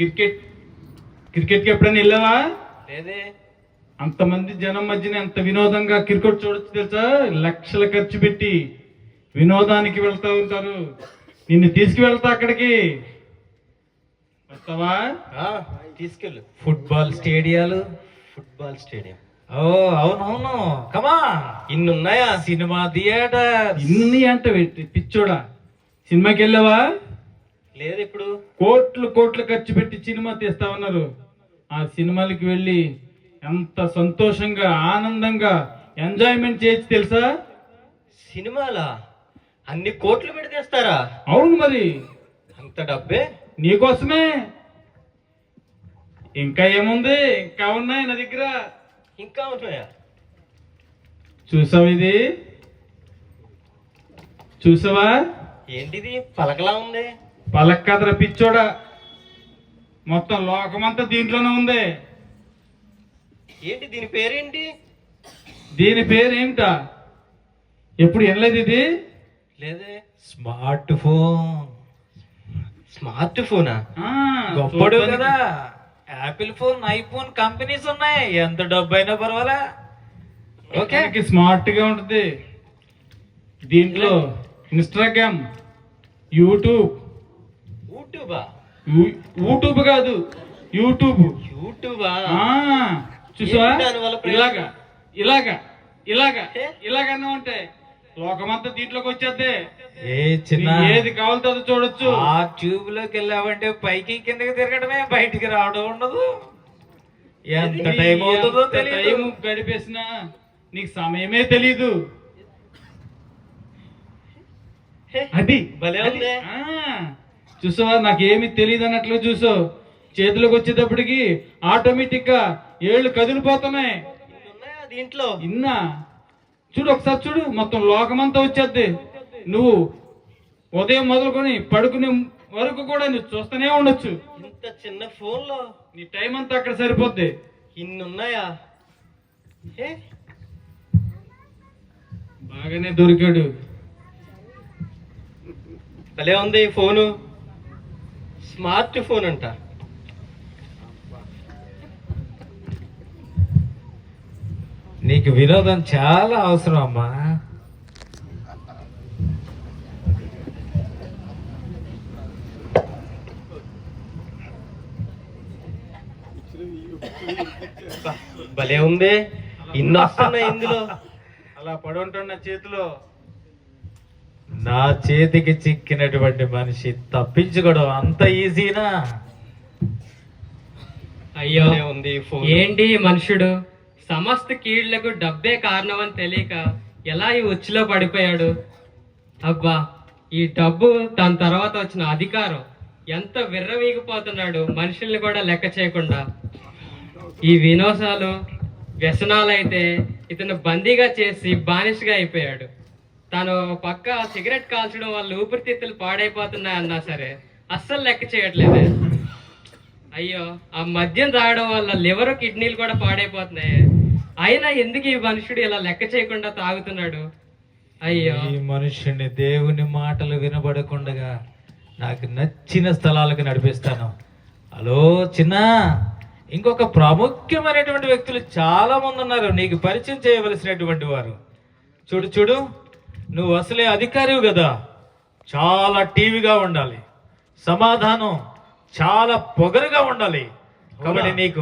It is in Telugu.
క్రికెట్ క్రికెట్కి ఎప్పుడైనా వెళ్ళావా? లేదే. అంతమంది జనం మధ్యన ఎంత వినోదంగా క్రికెట్ చూడొచ్చు తెలుసా? లక్షలు ఖర్చు పెట్టి వినోదానికి వెళ్తా ఉంటారు. నిన్ను తీసుకువెళ్తా అక్కడికి. వస్తావా? తీసుకెళ్ళు. ఫుట్బాల్ స్టేడియాలు. Football stadium. ఓ అవునవును కమా ఇన్ని ఉన్నాయా సినిమా థియేటర్ ఇన్ని అంట పిచ్చోడా. సినిమాకి వెళ్ళావా? లేదు ఇప్పుడు కోట్లు కోట్లు ఖర్చు పెట్టి సినిమా తీస్తా ఉన్నారు. ఆ సినిమాలకి వెళ్ళి ఎంత సంతోషంగా ఆనందంగా ఎంజాయ్మెంట్ చేయొచ్చు తెలుసా? సినిమాలా? అన్ని కోట్లు పెట్టి తెస్తారా అవును మరి. అంత డబ్బే? నీకోసమే ఇంకా ఏముంది? ఇంకా ఉన్నాయి నా దగ్గర. ఇంకా ఉన్నాయా చూసావా ఇది? చూసావా? ఏంటిది? పలకలా ఉంది. పలక్ కదరా పిచ్చోడా. మొత్తం లోకమంతా దీంట్లోనే ఉంది. ఏంటి దీని పేరేంటి? దీని పేరు ఏమిటా ఎప్పుడు వినలేదు ఇది? లేదే. Smart phone. స్మార్ట్ ఫోనా? గొప్పడు కదా. యాపిల్ ఫోన్ ఐఫోన్ కంపెనీస్ ఉన్నాయి. ఎంత డబ్బు అయినా పర్వాలా? ఓకే. స్మార్ట్గా ఉంటుంది. దీంట్లో ఇన్స్టాగ్రామ్ యూట్యూబ్ యూట్యూబా? కాదు యూట్యూబ్. యూట్యూబా? చూసావా? ప్రయోజనం? ఇలాగా ఇలాగా ఇలాగా? ఇలాగన్నా ఉంటాయి లోకమంతా దీంట్లోకి వచ్చేద్దే. ఏ చిన్న ఏది కావాలితే అది చూడొచ్చు. ఆ ట్యూబ్లోకి వెళ్ళావంటే పైకి కిందకి తిరగడమే బయటికి రావడం ఉండదు. ఎంత టైం అవుతుందో టైం గడిపేసినా నీకు సమయమే తెలీదు. అది భలే చూసావా నాకేమి తెలియదు అన్నట్లు చూసావు చేతిలోకి వచ్చేటప్పటికి ఆటోమేటిక్గా ఏళ్ళు కదిలిపోతున్నాయి. దీంట్లో? ఇన్నా. చూడు ఒకసారి చూడు మొత్తం లోకమంతా వచ్చేద్ది. నువ్వు ఉదయం మొదలుకొని పడుకునే వరకు కూడా నువ్వు చూస్తూనే ఉండొచ్చు. ఇంత చిన్న ఫోన్లో నీ టైం అంతా అక్కడ సరిపోద్ది. ఇన్ని ఉన్నాయా బాగానే దొరికాడు. భలే ఉంది ఈ ఫోను. స్మార్ట్ ఫోన్ అంట. నీకు వినోదం చాలా అవసరం అమ్మా. భలే ఉంది. ఇన్ని వస్తున్నాయి ఇందులో. అలా పడుంటున్న నా చేతిలో. నా చేతికి చిక్కినటువంటి మనిషి తప్పించుకోవడం అంత ఈజీనా? అయ్యో ఉంది ఏంటి మనుషుడు? సమస్త కీళ్ళకు డబ్బే కారణం అని తెలియక ఎలా ఈ ఉచ్చులో పడిపోయాడు? అబ్బా ఈ డబ్బు దాని తర్వాత వచ్చిన అధికారం. ఎంత విర్రవీగిపోతున్నాడు మనుషుల్ని కూడా లెక్క చేయకుండా. ఈ వినోదాలు వ్యసనాలు అయితే ఇతను బందీగా చేసి బానిసగా అయిపోయాడు. తను పక్క సిగరెట్ కాల్చడం వల్ల ఊపిరితిత్తులు పాడైపోతున్నాయన్నా సరే అస్సలు లెక్క చేయట్లేదు. అయ్యో ఆ మద్యం తాగడం వల్ల లివర్ కిడ్నీలు కూడా పాడైపోతున్నాయి. అయినా ఎందుకు ఈ మనుషుడు ఇలా లెక్క చేయకుండా తాగుతున్నాడు? అయ్యో. ఈ మనుషుని దేవుని మాటలు వినబడకుండా నాకు నచ్చిన స్థలాలకు నడిపిస్తాను. హలో చిన్న. ఇంకొక ప్రాముఖ్యమైనటువంటి వ్యక్తులు చాలా మంది ఉన్నారు నీకు పరిచయం చేయవలసినటువంటి వారు. చూడు చూడు. నువ్వు అసలే అధికారివి కదా. చాలా టీవీగా ఉండాలి. సమాధానం చాలా పొగరుగా ఉండాలి. కాబట్టి నీకు